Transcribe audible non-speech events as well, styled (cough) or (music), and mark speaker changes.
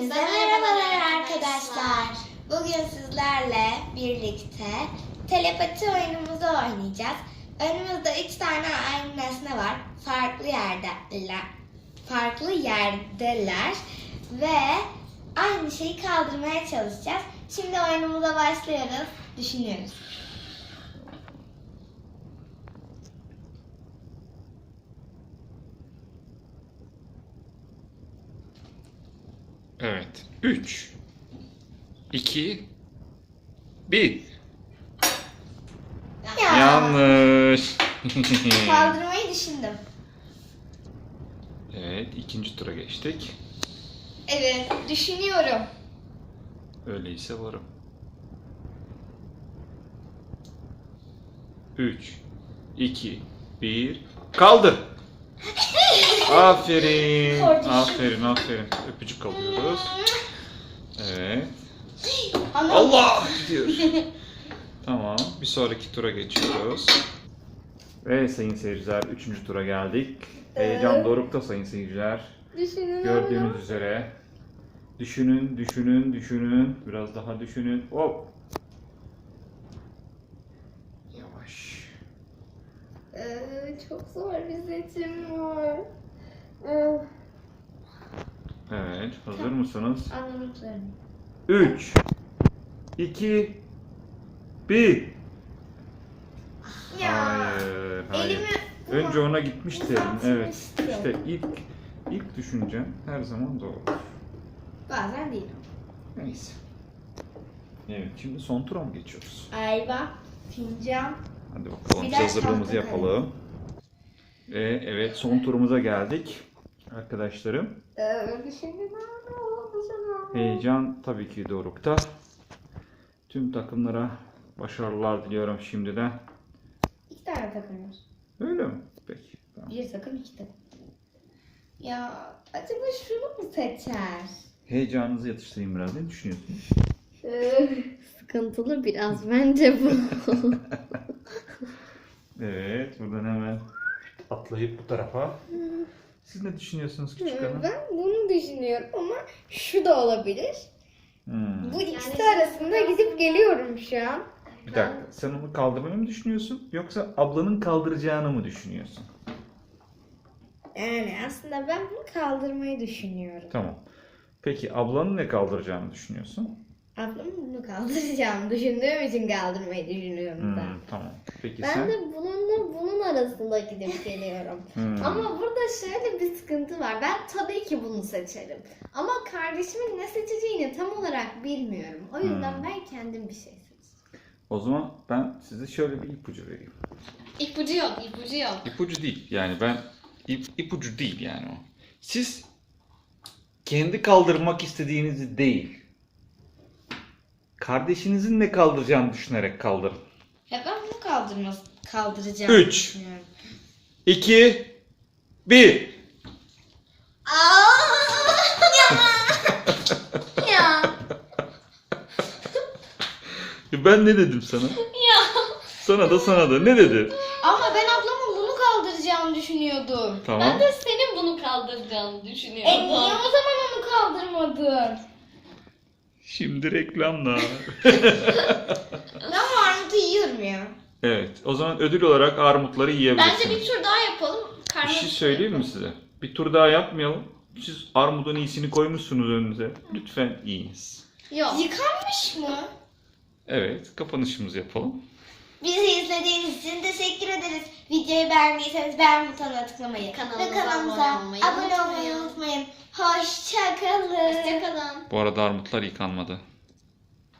Speaker 1: Hepinize merhabalar arkadaşlar. Bugün sizlerle birlikte telepati oyunumuzu oynayacağız. Önümüzde üç tane aynı nesne var. Farklı yerdeler. Farklı yerdeler ve aynı şeyi kaldırmaya çalışacağız. Şimdi oyunumuza başlıyoruz. Düşünüyoruz.
Speaker 2: Evet. 3 2 1
Speaker 1: Ya,
Speaker 2: Yanlış. (laughs)
Speaker 1: Kaldırmayı düşündüm.
Speaker 2: evet, ikinci tura geçtik.
Speaker 1: Evet, düşünüyorum.
Speaker 2: Öyleyse varım. 3 2 1 Kaldır. (laughs) aferin. Aferin, aferin. Öpücük alıyoruz. Evet. Allah diyor. tamam. Bir sonraki tura geçiyoruz. Ve sayın seyirciler 3. tura geldik. Heyecan dorukta sayın seyirciler.
Speaker 1: düşünün.
Speaker 2: Gördüğünüz üzere. Düşünün, düşünün, düşünün. Biraz daha düşünün. Hop. Yavaş.
Speaker 1: Ee, çok zor bir seçim var. Ee,
Speaker 2: Evet. Hazır mısınız?
Speaker 1: Anlamışlarım.
Speaker 2: 3 2 1
Speaker 1: Ya.
Speaker 2: Hayır, hayır.
Speaker 1: Elimi
Speaker 2: Önce ona gitmişti elin. Evet. İşte ilk ilk düşüncen her zaman doğru.
Speaker 1: bazen değil.
Speaker 2: Neyse. Evet, şimdi son tura mı geçiyoruz?
Speaker 1: Ayva, fincan.
Speaker 2: Hadi bakalım biz hazırlığımızı
Speaker 1: tahta
Speaker 2: yapalım. Ve evet son turumuza geldik. Arkadaşlarım.
Speaker 1: Ee, şimdi ne oldu sana?
Speaker 2: Heyecan tabii ki dorukta. Tüm takımlara başarılar diliyorum şimdiden.
Speaker 1: İki tane takım var.
Speaker 2: Öyle mi? Peki. Tamam.
Speaker 1: Bir takım, iki takım. Ya acaba şunu mu seçer?
Speaker 2: Heyecanınızı yatıştırayım biraz. Ne düşünüyorsunuz? (laughs)
Speaker 1: Sıkıntılı biraz bence bu. (laughs)
Speaker 2: Evet, buradan hemen atlayıp bu tarafa. Siz ne düşünüyorsunuz küçük hanım?
Speaker 1: ben bunu düşünüyorum ama şu da olabilir.
Speaker 2: Hmm.
Speaker 1: Bu ikisi arasında gidip geliyorum şu an.
Speaker 2: Bir dakika, sen onu kaldırmayı mı düşünüyorsun? Yoksa ablanın kaldıracağını mı düşünüyorsun?
Speaker 1: Yani aslında ben bunu kaldırmayı düşünüyorum.
Speaker 2: Tamam. Peki ablanın ne kaldıracağını düşünüyorsun?
Speaker 1: Ablamın bunu kaldıracağımı düşündüğüm için kaldırmayı düşünüyorum
Speaker 2: Hmm,
Speaker 1: da.
Speaker 2: tamam. Peki
Speaker 1: Ben
Speaker 2: sen?
Speaker 1: de bununla bunun arasında gidip geliyorum.
Speaker 2: Hmm.
Speaker 1: Ama burada şöyle bir sıkıntı var. Ben tabii ki bunu seçerim. Ama kardeşimin ne seçeceğini tam olarak bilmiyorum. O yüzden
Speaker 2: Hmm.
Speaker 1: ben kendim bir şey seçeceğim.
Speaker 2: O zaman ben size şöyle bir ipucu vereyim.
Speaker 1: İpucu yok, ipucu yok.
Speaker 2: İpucu değil. Yani ben ip, ipucu değil yani o. Siz kendi kaldırmak istediğinizi değil. Kardeşinizin ne kaldıracağını düşünerek kaldırın.
Speaker 1: Ya ben bunu kaldırmaz, kaldıracağım
Speaker 2: Üç.
Speaker 1: düşünüyorum.
Speaker 2: 2 1
Speaker 1: ya. ya.
Speaker 2: Ben ne dedim sana?
Speaker 1: Ya.
Speaker 2: Sana da sana da ne dedi?
Speaker 1: Ama ben ablamın bunu kaldıracağını düşünüyordum.
Speaker 2: Tamam.
Speaker 3: Ben de senin bunu kaldıracağını düşünüyordum.
Speaker 1: E niye o zaman onu kaldırmadın?
Speaker 2: Şimdi reklamlar.
Speaker 1: Ben armutu yiyorum ya.
Speaker 2: evet. O zaman ödül olarak armutları yiyebilirsiniz.
Speaker 3: Bence bir tur daha yapalım.
Speaker 2: Bir
Speaker 3: Karnı
Speaker 2: şey söyleyeyim mi size? Bir tur daha yapmayalım. Siz armudun iyisini koymuşsunuz önünüze. Lütfen yiyiniz.
Speaker 3: Yok.
Speaker 1: Yıkanmış mı?
Speaker 2: Evet, kapanışımızı yapalım.
Speaker 1: Bizi izlediğiniz için teşekkür ederiz. Videoyu beğendiyseniz beğen butonuna tıklamayı
Speaker 3: Kanalımıza
Speaker 1: ve kanalımıza
Speaker 3: abone olmayı
Speaker 1: abone olmayı unutmayın. Hoşçakalın.
Speaker 3: Hoşçakalın.
Speaker 2: Bu arada armutlar yıkanmadı.